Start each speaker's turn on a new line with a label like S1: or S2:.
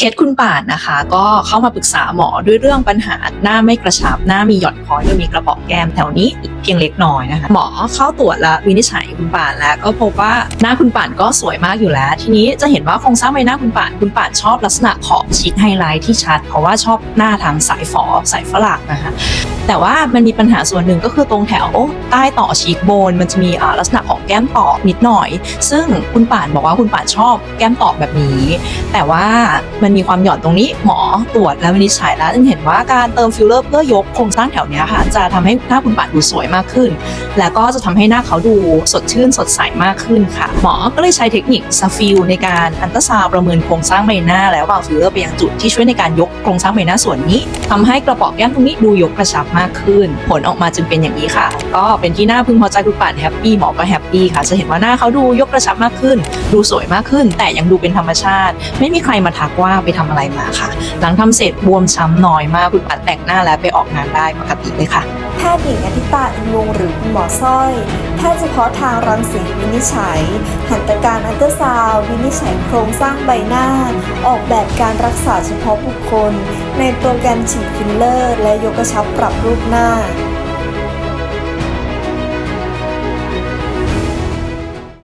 S1: เคสคุณป่านนะคะ ก็เข้ามาปรึกษาหมอด้วยเรื่องปัญหาหน้าไม่กระชับ หน้ามีหย่อนคอยโดยมีกระบอกแก้มแถวนี้เพียงเล็กน้อยนะคะหมอเข้าตรวจและวินิจฉัยคุณป่านแล้ว ก็พบว่าหน้าคุณป่านก็สวยมากอยู่แล้ว ทีนี้จะเห็นว่าโครงสร้างใบหน้าคุณป่านคุณป่านชอบลักษณะขอบชิดไฮไลท์ที่ชัด เพราะว่าชอบหน้าทางสายฝอสายฝรั่งนะคะแต่ว่ามันมีปัญหาส่วนหนึ่งก็คือตรงแถวใต้ต่อชีกโบน มันจะมีลักษณะของแก้มต่อนิดหน่อย ซึ่งคุณป่านบอกว่าคุณป่านชอบแก้มต่อบแบบนี้ แต่ว่ามันมีความหย่อนตรงนี้ หมอตรวจแล้ววินิจฉัยแล้วจึงเห็นว่าการเติมฟิลเลอร์เพื่อยกโครงสร้างแถวเนี้ยค่ะจะทำให้หน้าคุณป่านดูสวยมากขึ้น และก็จะทำให้หน้าเขาดูสดชื่นสดใสมากขึ้นค่ะ หมอก็เลยใช้เทคนิคซาฟิลในการอันตราซาวประเมินโครงสร้างใบหน้า แล้ววางฟิลเลอร์ไปยังจุดที่ช่วยในการยกโครงสร้างใบหน้าส่วนนี้ทำให้กระป๋อแก้มตรงนี้ดูยกกระชับมากขึ้น ผลออกมาจึงเป็นอย่างนี้ค่ะ ก็เป็นที่น่าพึงพอใจคุณป่านแฮปปี้หมอก็แฮปปี้ค่ะจะเห็นว่าหน้าเขาดูยกกระชับมากขึ้น ดูสวยมากขึ้น แต่ยังดูเป็นธรรมชาติ ไม่มีใครมาทักว่าไปทำอะไรมาค่ะ หลังทำเสร็จบวมช้ำน้อยมากคุณป่านแต่งหน้าแล้วไปออกงานได้ปกติเลยค่ะ
S2: แพทย์หญิงอธิตาอินวงศ์หรือคุณหมอสร้อยแพทย์เฉพาะทางรังสีวินิจฉัย หัตถการอัลตราซาวด์วินิจฉัยโครงสร้างใบหน้า ออกแบบการรักษาเฉพาะบุคคล ในโปรแกรมฉีดฟิลเลอร์ และยกกระชับปรับรูปหน้า